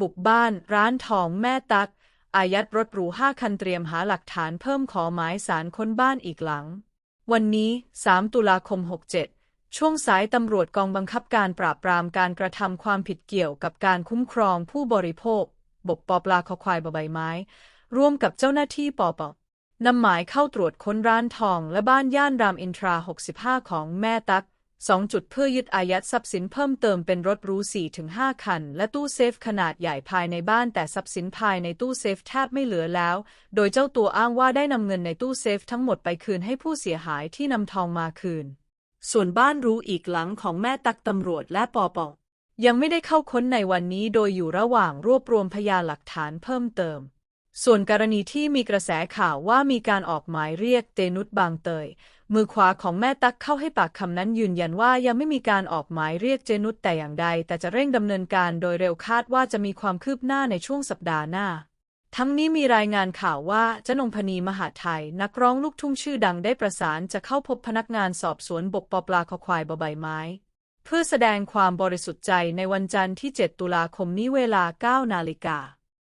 บุกบ้านร้านทองแม่ตัก อายัดรถหรูห้าคันเตรียมหาหลักฐานเพิ่มขอหมายสารค้นบ้านอีกหลัง วันนี้ 3 ตุลาคม 67 ช่วงสายตำรวจกองบังคับการปราบปรามการกระทำความผิดเกี่ยวกับการคุ้มครองผู้บริโภค บกปอปลาคอควายบใบไม้ ร่วมกับเจ้าหน้าที่ปอปนำหมายเข้าตรวจค้นร้านทองและบ้านย่านรามอินทรา 65 ของแม่ตัก 2 จุดเพื่อยึดอายัดทรัพย์สินเพิ่มเติมเป็นรถรู4-5 คัน และตู้เซฟขนาดใหญ่ภายในบ้านแต่ทรัพย์สินภายในตู้เซฟแทบไม่เหลือแล้ว โดยเจ้าตัวอ้างว่าได้นำเงินในตู้เซฟทั้งหมดไปคืนให้ผู้เสียหายที่นำทองมาคืน ส่วนบ้านรู้อีกหลังของแม่ตักตำรวจและปอปยังไม่ได้เข้าค้นในวันนี้โดยอยู่ระหว่างรวบรวมพยานหลักฐานเพิ่มเติม ส่วนกรณีที่มีกระแสข่าวว่ามีการออกหมายเรียกเตนุชบางเตย มือขวาของแม่ตักเข้าให้ปากคำนั้นยืนยันว่ายังไม่มีการออกหมายเรียกเจนุชแต่อย่างใด แต่จะเร่งดำเนินการโดยเร็วคาดว่าจะมีความคืบหน้าในช่วงสัปดาห์หน้า ทั้งนี้มีรายงานข่าวว่าเจนงพนีมหาไทย นักร้องลูกทุ่งชื่อดังได้ประสานจะเข้าพบพนักงานสอบสวนบกปอปลาคอควายบใบไม้ เพื่อแสดงความบริสุทธิ์ใจในวันจันทร์ที่ 7 ตุลาคมนี้เวลา 9 นาฬิกา